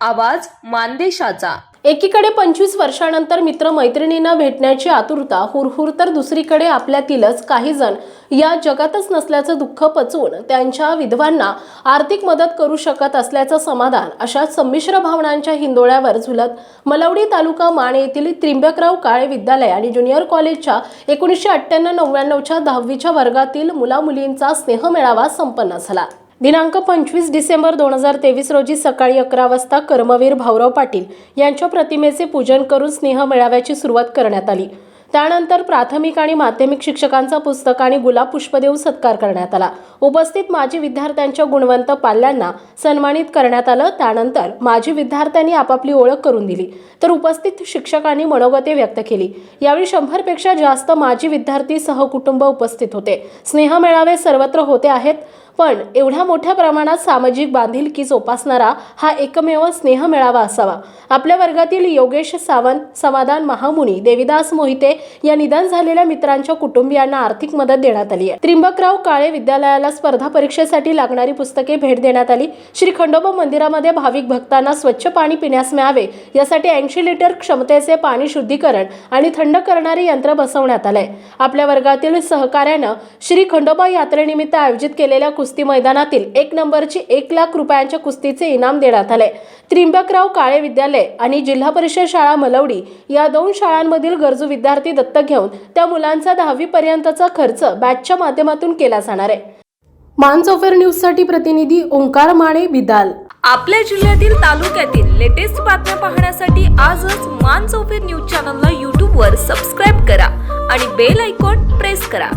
आवाज मानदेशाचा. एकीकडे पंचवीस वर्षानंतर मित्र मैत्रिणींना भेटण्याची आतुरता हुरहुर तर दुसरीकडे आपल्यातीलच काही जण या जगातच नसल्याचं दुःख पचवून त्यांच्या विधवांना आर्थिक मदत करू शकत असल्याचं समाधान अशा संमिश्र भावनांच्या हिंदोळ्यावर झुलत. मलवडी तालुका माण येथील त्रिंबकराव काळे विद्यालय आणि ज्युनियर कॉलेजच्या एकोणीसशे अठ्ठ्याण्णव नव्याण्णवच्या दहावीच्या वर्गातील मुलामुलींचा स्नेहमेळावा संपन्न झाला. दिनांक पंचवीस डिसेंबर दोन हजार तेवीस रोजी सकाळी अकरा वाजता कर्मवीर भाऊराव पाटील यांच्या प्रतिमेचे पूजन करून स्नेह मेळाव्याची सुरुवात करण्यात आली. त्यानंतर प्राथमिक आणि माध्यमिक शिक्षकांचा पुस्तक आणि गुलाब पुष्प देऊन सत्कार करण्यात आला. उपस्थित माजी विद्यार्थ्यांच्या गुणवंत पाल्यांना सन्मानित करण्यात आलं. त्यानंतर माजी विद्यार्थ्यांनी आपापली ओळख करून दिली. तर उपस्थित शिक्षकांनी मनोगते व्यक्त केली. यावेळी शंभरपेक्षा जास्त माजी विद्यार्थी सहकुटुंब उपस्थित होते. स्नेह मेळावे सर्वत्र होते आहेत. पण एवढ्या मोठ्या प्रमाणात सामाजिक बांधिलकी जोपासणारा हा एकमेव स्नेह मेळावा असावा. आपल्या वर्गातील योगेश सावंत समाधान महामुनी देविदास मोहिते या निधन झालेल्या मित्रांच्या कुटुंबियांना आर्थिक मदत देण्यात आली आहे. त्रिंबकराव काळे विद्यालयाला स्पर्धा परीक्षेसाठी लागणारी पुस्तके भेट देण्यात आली. श्री खंडोबा मंदिरामध्ये भाविक भक्तांना स्वच्छ पाणी पिण्यास मिळावे यासाठी ऐंशी लिटर क्षमतेचे पाणी शुद्धीकरण आणि थंड करणारे यंत्र बसवण्यात आलंय. आपल्या वर्गातील सहकार्यानं श्री खंडोबा यात्रेनिमित्त आयोजित केलेल्या कुस्ती मैदानातील एक नंबरची एक लाख रुपयांच्या कुस्तीचे इनाम देण्यात आले. त्रिंबकराव काळे विद्यालय आणि जिल्हा परिषद शाळा मलवडी या दोन शाळांमधील गरजू विद्यार्थी दत्तक घेऊन त्या मुलांचा दहावी पर्यंतचा खर्च बॅचच्या माध्यमातून केला जाणार आहे. मानसोफेर न्यूजसाठी प्रतिनिधी ओंकार माने बिदाल. आपल्या जिल्ह्यातील तालुक्यातील लेटेस्ट बातम्या पाहण्यासाठी आजच मान चौफेर न्यूज चॅनलला यूट्यूबवर सबस्क्राईब करा आणि बेल आयकॉन प्रेस करा.